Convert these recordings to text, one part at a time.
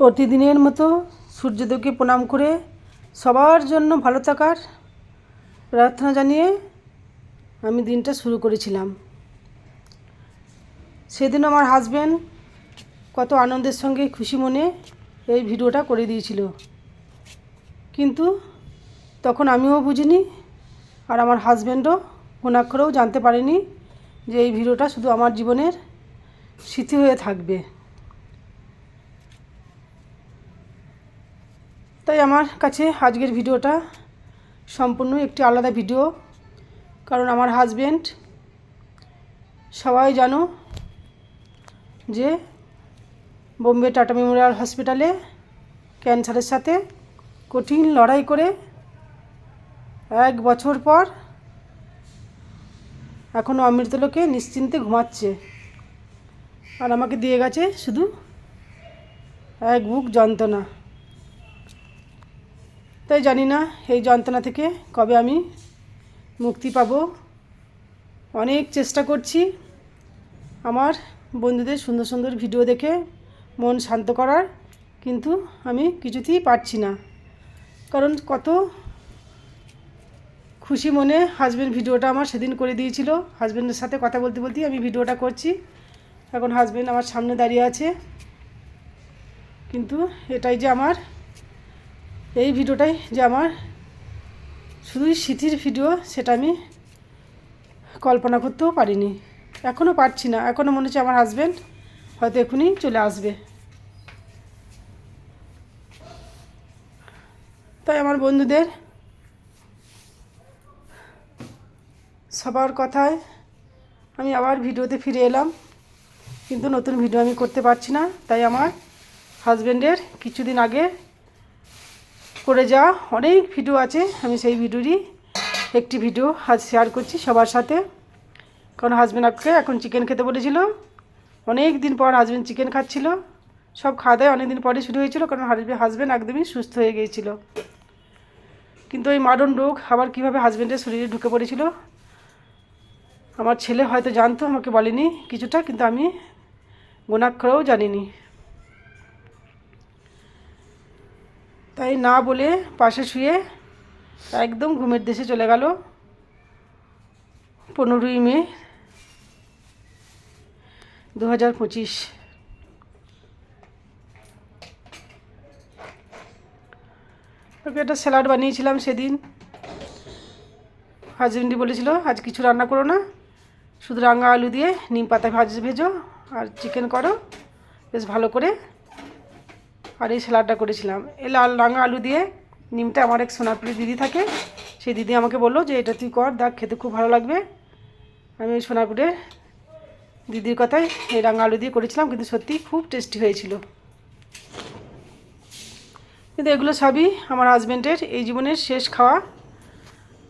প্রতিদিনের মতো সূর্যদেবকে প্রণাম করে সবার জন্য ভালো থাকার প্রার্থনা জানিয়ে আমি দিনটা শুরু করেছিলাম। সেদিন আমার হাজব্যান্ড কত আনন্দের সঙ্গে খুশি মনে এই ভিডিওটা করে দিয়েছিল। কিন্তু তখন আমিও বুঝিনি আর আমার হাজব্যান্ডও কোনাক্ষরেও জানতে পারেনি যে এই ভিডিওটা শুধু আমার জীবনের স্মৃতি হয়ে থাকবে। তাই আমার কাছে আজকের ভিডিওটা সম্পূর্ণ একটি আলাদা ভিডিও। কারণ আমার হাজব্যান্ড সবাই জানো যে বোম্বে টাটা মেমোরিয়াল হসপিটালে ক্যান্সারের সাথে কঠিন লড়াই করে এক বছর পর এখনও অমৃতলোকে নিশ্চিন্তে ঘুমাচ্ছে। আর আমাকে দিয়ে গেছে শুধু এক বুক যন্ত্রণা। তাই জানি না এই যন্ত্রণা থেকে কবে আমি মুক্তি পাব। অনেক চেষ্টা করছি আমার বন্ধুদের সুন্দর সুন্দর ভিডিও দেখে মন শান্ত করার, কিন্তু আমি কিছুতেই পারছি না। কারণ কত খুশি মনে হাজব্যান্ড ভিডিওটা আমার সেদিন করে দিয়েছিল। হাজব্যান্ডের সাথে কথা বলতে বলতেই আমি ভিডিওটা করছি। এখন হাজব্যান্ড আমার সামনে দাঁড়িয়ে আছে। কিন্তু এটাই যে আমার এই ভিডিওটাই যে আমার শুধুই স্মৃতির ভিডিও, সেটা আমি কল্পনা করতেও পারিনি। এখনও পারছি না এখনও মনে হচ্ছে আমার হাজব্যান্ড হয়তো এখনই চলে আসবে। তাই আমার বন্ধুদের সবার কথায় আমি আবার ভিডিওতে ফিরে এলাম। কিন্তু নতুন ভিডিও আমি করতে পারছি না, তাই আমার হাজব্যান্ডের কিছুদিন আগে করে যাওয়া অনেক ভিডিও আছে, আমি সেই ভিডিওরই একটি ভিডিও আজ শেয়ার করছি সবার সাথে। কারণ হাজব্যান্ড আজকে এখন চিকেন খেতে বলেছিল। অনেক দিন পর হাজব্যান্ড চিকেন খাচ্ছিল। সব খাওয়া দাওয়া অনেক দিন পরে শুরু হয়েছিল, কারণ হাজব্যান্ড একদমই সুস্থ হয়ে গিয়েছিল। কিন্তু ওই মারণ রোগ আবার কীভাবে হাজব্যান্ডের শরীরে ঢুকে পড়েছিল? আমার ছেলে হয়তো জানতো, আমাকে বলেনি কিছুটা, কিন্তু আমি গোনাক্ষরেও জানিনি। তাই না বলে পাশে শুয়ে একদম ঘুমের দেশে চলে গেল। পনেরোই মে দু হাজার পঁচিশ। ওকে একটা স্যালাড বানিয়েছিলাম সেদিন। হাজবেন্ডই বলেছিল, আজ কিছু রান্না করো না। শুধু রাঙা আলু দিয়ে নিম পাতা ভাজ ভেজো আর চিকেন করো। বেশ ভালো করে আর এই স্যালাডটা করেছিলাম। এই লাল রাঙা আলু দিয়ে নিমটা আমার এক সোনাপুরি দিদি থাকে, সেই দিদি আমাকে বলল যে, এটা তুই কর, দেখ, খেতে খুব ভালো লাগবে। আমি ওই সোনাপুরের দিদির কথায় এই রাঙা আলু দিয়ে করেছিলাম, কিন্তু সত্যি খুব টেস্টি হয়েছিল। কিন্তু এগুলো সবই আমার হাজব্যান্ডের এই জীবনের শেষ খাওয়া।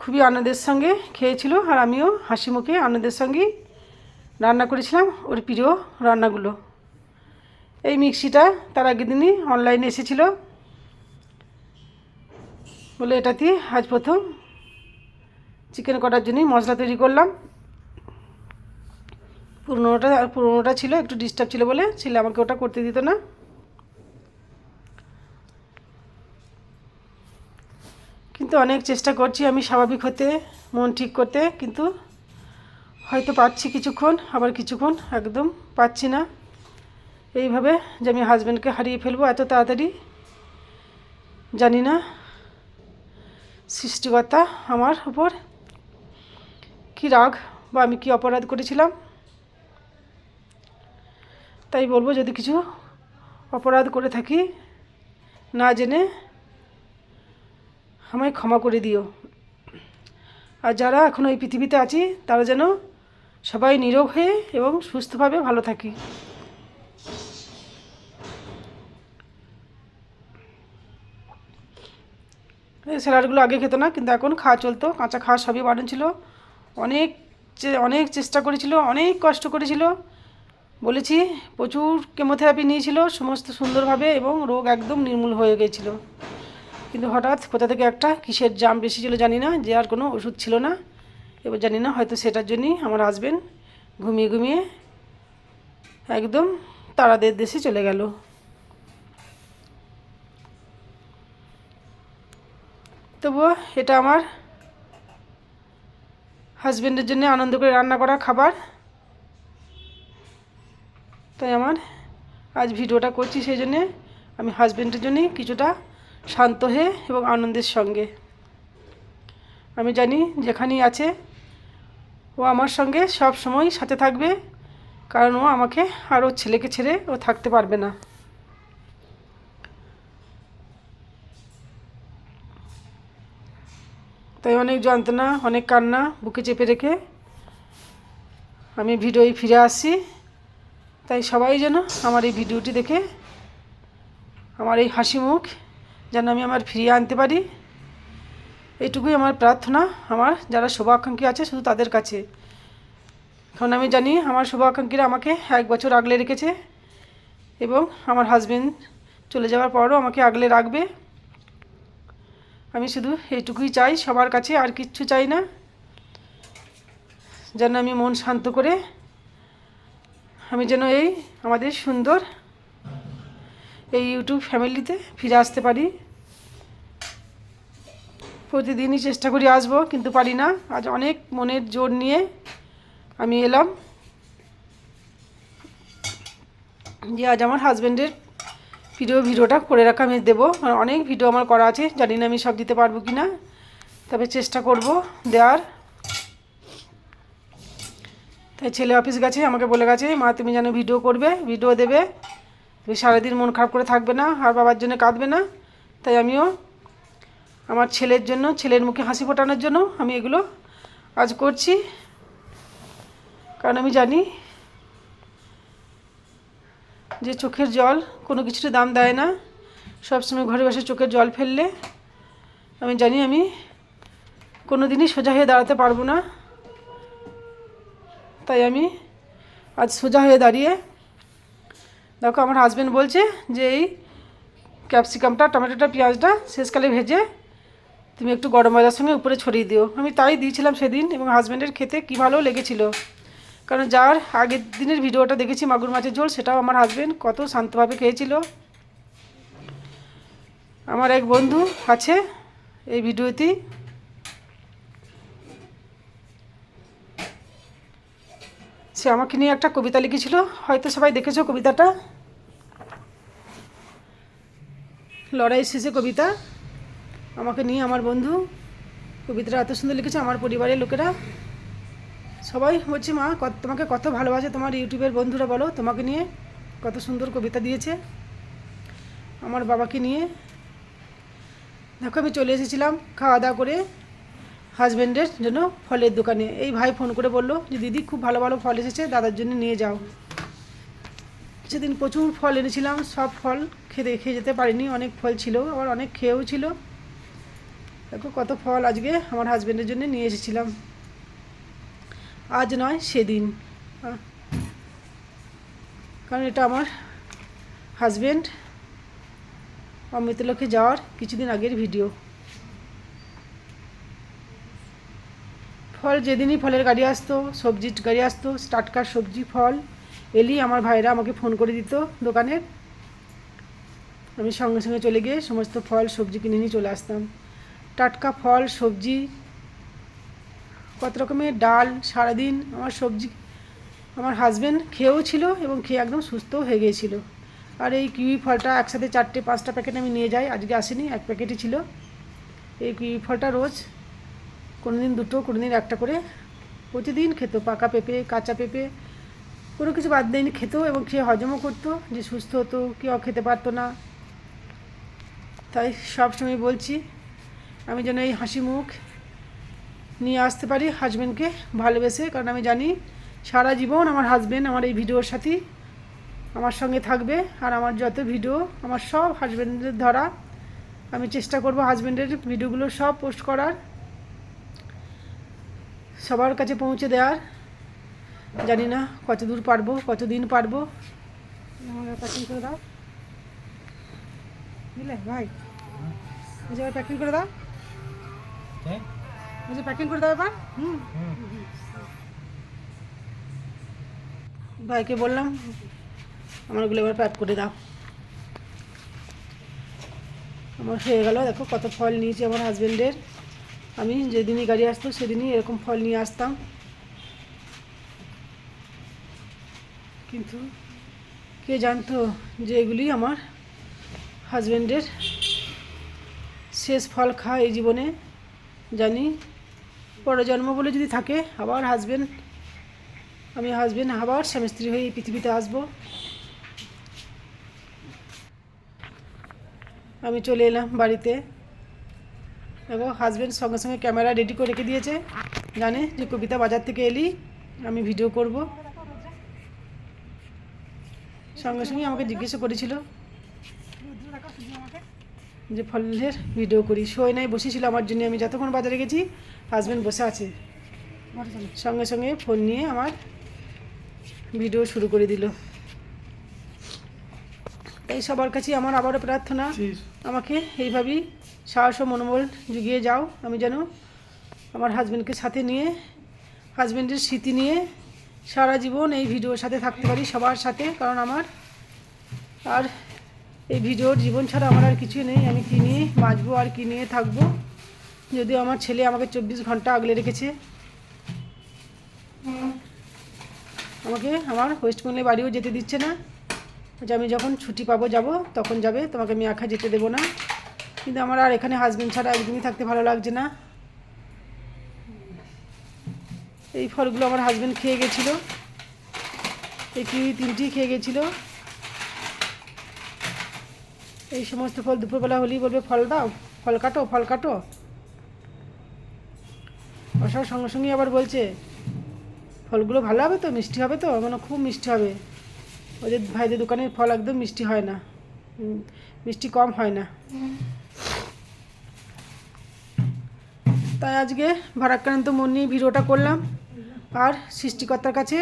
খুবই আনন্দের সঙ্গে খেয়েছিল, আর আমিও হাসি মুখে আনন্দের সঙ্গেই রান্না করেছিলাম, ওর প্রিয় রান্নাগুলো। এই মিক্সিটা তার আগের দিনই অনলাইনে এসেছিল। বলে এটা দিয়ে আজ প্রথম চিকেন কটার জন্যই মশলা তৈরি করলাম। পুরোনোটা পুরোনোটা ছিল, একটু ডিস্টার্ব ছিল বলে ছেলে আমাকে ওটা করতে দিত না। কিন্তু অনেক চেষ্টা করছি আমি স্বাভাবিক হতে, মন ঠিক করতে, কিন্তু হয়তো পাচ্ছি কিছুক্ষণ, আবার কিছুক্ষণ একদম পাচ্ছি না। এইভাবে যে আমি হাজব্যান্ডকে হারিয়ে ফেলব, এত তাড়াতাড়ি? জানি না। সৃষ্টিকর্তা আমার উপর কী রাগ বা আমি কি অপরাধ করেছিলাম? তাই বলব, যদি কিছু অপরাধ করে থাকি, না জেনে আমায় ক্ষমা করে দিও। আর যারা এখন এই পৃথিবীতে আছি, তারা যেন সবাই নীরব হয়ে এবং সুস্থভাবে ভালো থাকি। স্যালাডগুলো আগে খেতো না, কিন্তু এখন খাওয়া চলতো। কাঁচা খাওয়া সবই বারণ ছিল। অনেক অনেক চেষ্টা করেছিল, অনেক কষ্ট করেছিল। বলেছি, প্রচুর কেমোথেরাপি নিয়েছিল, সমস্ত সুন্দরভাবে এবং রোগ একদম নির্মূল হয়ে গিয়েছিল কিন্তু হঠাৎ কোথা থেকে একটা কিসের জাম বেশি ছিল জানি না, যে আর কোনো ওষুধ ছিল না। এবার জানি না, হয়তো সেটার জন্যই আমার হাজবেন্ড ঘুমিয়ে ঘুমিয়ে একদম তারাদের দেশে চলে গেল। তবুও এটা আমার হাজব্যান্ডের জন্য আনন্দ করে রান্না করা খাবার। তাই আমার আজ ভিডিওটা করছি সেই জন্যে আমি হাজব্যান্ডের জন্যই কিছুটা শান্ত হয়ে এবং আনন্দের সঙ্গে। আমি জানি যেখানেই আছে, ও আমার সঙ্গে সব সময় সাথে থাকবে, কারণ ও আমাকে আর ওর ছেলেকে ছেড়ে ও থাকতে পারবে না। তাই অনেক যন্ত্রণা, অনেক কান্না বুকে চেপে রেখে আমি ভিডিওয় ফিরে আসি। তাই সবাই যেন আমার এই ভিডিওটি দেখে আমার এই হাসি মুখ যেন আমি আমার ফিরিয়ে আনতে পারি। এইটুকুই আমার প্রার্থনা। আমার যারা শুভাকাঙ্ক্ষী আছে শুধু তাদের কাছে। কারণ আমি জানি আমার শুভাকাঙ্ক্ষীরা আমাকে এক বছর আগলে রেখেছে এবং আমার হাজবেন্ড চলে যাওয়ার পরও আমাকে আগলে রাখবে। আমি শুধু এইটুকুই চাই, সবার কাছে আর কিচ্ছু চাই না। যেন আমি মন শান্ত করে, আমি যেন এই আমাদের সুন্দর এই ইউটিউব ফ্যামিলিতে ফিরে আসতে পারি। প্রতিদিনই চেষ্টা করি আসব, কিন্তু পারি না। আজ অনেক মনের জোর নিয়ে আমি এলাম যে আজ আমার হাজব্যান্ডের প্রিয় ভিডিওটা করে রাখা আমি দেবো। অনেক ভিডিও আমার করা আছে, জানি না আমি সব দিতে পারব কি না। তবে চেষ্টা করব দেওয়ার। তাই ছেলে অফিস গেছে, আমাকে বলে গেছে, মা, তুমি যেন ভিডিও করবে, ভিডিও দেবে। তুমি সারাদিন মন খারাপ করে থাকবে না, আর বাবার জন্য কাঁদবে না। তাই আমিও আমার ছেলের জন্য, ছেলের মুখে হাসি ফোটানোর জন্য আমি এগুলো আজ করছি। কারণ আমি জানি যে চোখের জল কোনো কিছুর দাম দেয় না। সবসময় ঘরে বসে চোখের জল ফেললে। আমি জানি আমি কোনো দিনই সোজা হয়ে দাঁড়াতে পারব না। তাই আমি আজ সোজা হয়ে দাঁড়িয়ে দেখো আমার হাজব্যান্ড বলছে যে, এই ক্যাপসিকামটা টমেটোটা, পেঁয়াজটা শেষকালে ভেজে তুমি একটু গরম মশলার সঙ্গে উপরে ছড়িয়ে দিও। আমি তাই দিয়েছিলাম সেদিন এবং হাজব্যান্ডের খেতে কী ভালো লেগেছিল। কারণ যার আগের দিনের ভিডিওটা দেখেছি মাগুর মাছের ঝোল, সেটাও আমার হাজব্যান্ড কত শান্তভাবে খেয়েছিল। আমার এক বন্ধু আছে এই ভিডিওতে। সে আমাকে নিয়ে একটা কবিতা লিখেছিল, হয়তো সবাই দেখেছ কবিতাটা। লড়াই শেষে কবিতা। আমাকে নিয়ে আমার বন্ধু কবিতাটা এত সুন্দর লিখেছে, আমার পরিবারের লোকেরা। সবাই বলছে, মা তোমাকে কত ভালোবাসে তোমার ইউটিউবের বন্ধুরা, বলো। তোমাকে নিয়ে কত সুন্দর কবিতা দিয়েছে আমার বাবাকে নিয়ে। দেখো, আমি চলে এসেছিলাম খাওয়া দাওয়া করে হাজব্যান্ডের জন্য ফলের দোকানে। এই ভাই ফোন করে বলল যে, দিদি, খুব ভালো ভালো ফল এসেছে, দাদার জন্য নিয়ে যাও। সেদিন প্রচুর ফল এনেছিলাম, সব ফল খেতে, খেয়ে যেতে পারিনি, অনেক ফল ছিল, আবার অনেক খেয়েও ছিল। দেখো, কত ফল আজকে আমার হাজব্যান্ডের জন্য নিয়ে এসেছিলাম। আজ নয়, সেদিন। কারণ এটা আমার হাজব্যান্ড অমৃতলোকে যাওয়ার কিছুদিন আগের ভিডিও ফল যেদিনই ফলের গাড়ি আসতো, সবজির গাড়ি আসতো টাটকা সবজি, ফল, এলি আমার ভাইরা আমাকে ফোন করে দিত দোকানের আমি সঙ্গে সঙ্গে চলে গিয়ে সমস্ত ফল, সবজি কিনে নিয়ে চলে আসতাম। টাটকা ফল, সবজি কত রকমের ডাল সারাদিন, আমার সবজি, আমার হাজব্যান্ড খেয়েও ছিল এবং খেয়ে একদম সুস্থও হয়ে গিয়েছিল। আর এই কিউই ফলটা একসাথে চারটে, পাঁচটা প্যাকেট আমি নিয়ে যাই, আজকে আসেনি, এক প্যাকেটই ছিল। এই কিউই ফলটা রোজ কোনো দিন দুটো কোনো দিন একটা করে প্রতিদিন খেত, পাকা পেঁপে, কাঁচা পেঁপে, কোনো কিছু বাদ দেয়নি খেত এবং খেয়ে হজমও করতো, যে সুস্থ হতো, কেউ খেতে পারতো না। তাই সব সময় বলছি, আমি যেন এই হাসি মুখ নিয়ে আসতে পারি হাজব্যান্ডকে ভালোবেসে, কারণ আমি জানি সারা জীবন আমার হাজব্যান্ড আমার এই ভিডিওর সাথেই আমার সঙ্গে থাকবে আর আমার যত ভিডিও, আমার সব হাজব্যান্ডের ধরা আমি চেষ্টা করব হাজব্যান্ডের ভিডিওগুলো সব পোস্ট করার, সবার কাছে পৌঁছে দেওয়ার। জানি না কত দূর পারব কত দিন পারব প্যাকিং করে দাও। বুঝলে? ভাই প্যাকিং করে দাও। বলছি প্যাকিং করে এবার। হুম। ভাইকে বললাম, আমারগুলো এবার প্যাক করে দাও। আমার হয়ে গেল, দেখো কত ফল নিয়েছি আমার হাজব্যান্ডের আমি যেদিনই গাড়ি আসতো সেদিনই এরকম ফল নিয়ে আসতাম। কিন্তু কে জানতো যে এগুলি আমার হাজব্যান্ডের শেষ ফল খাওয়া এই জীবনে? জানি পরে জন্ম বলে যদি থাকে, আবার হাজবেন্ড আমি হাজবেন্ড আবার স্বামী স্ত্রী হয়ে এই পৃথিবীতে আসব। আমি চলে এলাম বাড়িতে। দেখো হাজবেন্ড সঙ্গে সঙ্গে ক্যামেরা রেডি করে রেখে দিয়েছে। জানে যে কবিতা বাজার থেকে এলি, আমি ভিডিও করব। সঙ্গে সঙ্গে আমাকে জিজ্ঞেস করেছিল। যে ফলের ভিডিও করি। শোয় নাই বসেছিল আমার জন্য। আমি যতক্ষণ বাজারে গেছি হাজব্যান্ড বসে আছে। সঙ্গে সঙ্গে ফোন নিয়ে আমার ভিডিও শুরু করে দিল। তাই সবার কাছে আমার আবারও প্রার্থনা। আমাকে এইভাবেই সাহস ও মনোবল জুগিয়ে যাও। আমি যেন আমার হাজব্যান্ডকে সাথে নিয়ে হাজব্যান্ডের স্মৃতি নিয়ে সারা জীবন এই ভিডিওর সাথে থাকতে পারি সবার সাথে। কারণ আমার আর এই ভিডিওর জীবন ছাড়া আমার আর কিছুই নেই। আমি কী নিয়ে বাঁচবো আর কী নিয়ে থাকব? যদিও আমার ছেলে আমাকে চব্বিশ ঘণ্টা আগলে রেখেছে। আমাকে আমার ওয়েস্ট বেঙ্গলে বাড়িও যেতে দিচ্ছে না। যে আমি যখন ছুটি পাবো যাব, তখন যাবে। তোমাকে আমি একা যেতে দেবো না। কিন্তু আমার আর এখানে হাজবেন্ড ছাড়া একদমই থাকতে ভালো লাগছে না। এই ফলগুলো আমার হাজব্যান্ড খেয়ে গেছিল। এই কিউই তিনটি খেয়ে গেছিল। এই সমস্ত ফল দুপুরবেলা হলেই বলবে, ফল দাও, ফল কাটো ফল কাটো। ওসব সঙ্গে সঙ্গে আবার বলছে, ফলগুলো ভালো হবে তো, মিষ্টি হবে তো? মানে খুব মিষ্টি হবে। ওদের ভাইদের দোকানের ফল একদম মিষ্টি হয় না। মিষ্টি কম হয় না। তাই আজকে ভারাক্রান্ত মন নিয়ে ভিডিওটা করলাম। আর সৃষ্টিকর্তার কাছে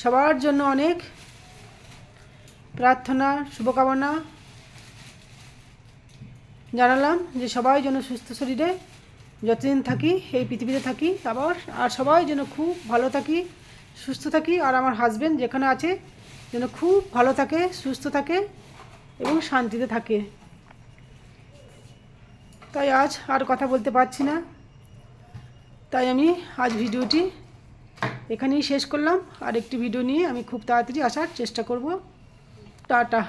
সবার জন্য অনেক প্রার্থনা, শুভকামনা। জানালাম যে সবাই যেন সুস্থ শরীরে যতদিন থাকি, এই পৃথিবীতে থাকি, আবার, আর সবাই যেন খুব ভালো থাকি, সুস্থ থাকি, আর আমার হাজবেন্ড যেখানে আছে, যেন খুব ভালো থাকে, সুস্থ থাকে এবং শান্তিতে থাকে। তাই আজ আর কথা বলতে পারছি না। তাই আমি আজ ভিডিওটি এখানেই শেষ করলাম। আর একটি ভিডিও নিয়ে আমি খুব তাড়াতাড়ি আসার চেষ্টা করব। টাটা।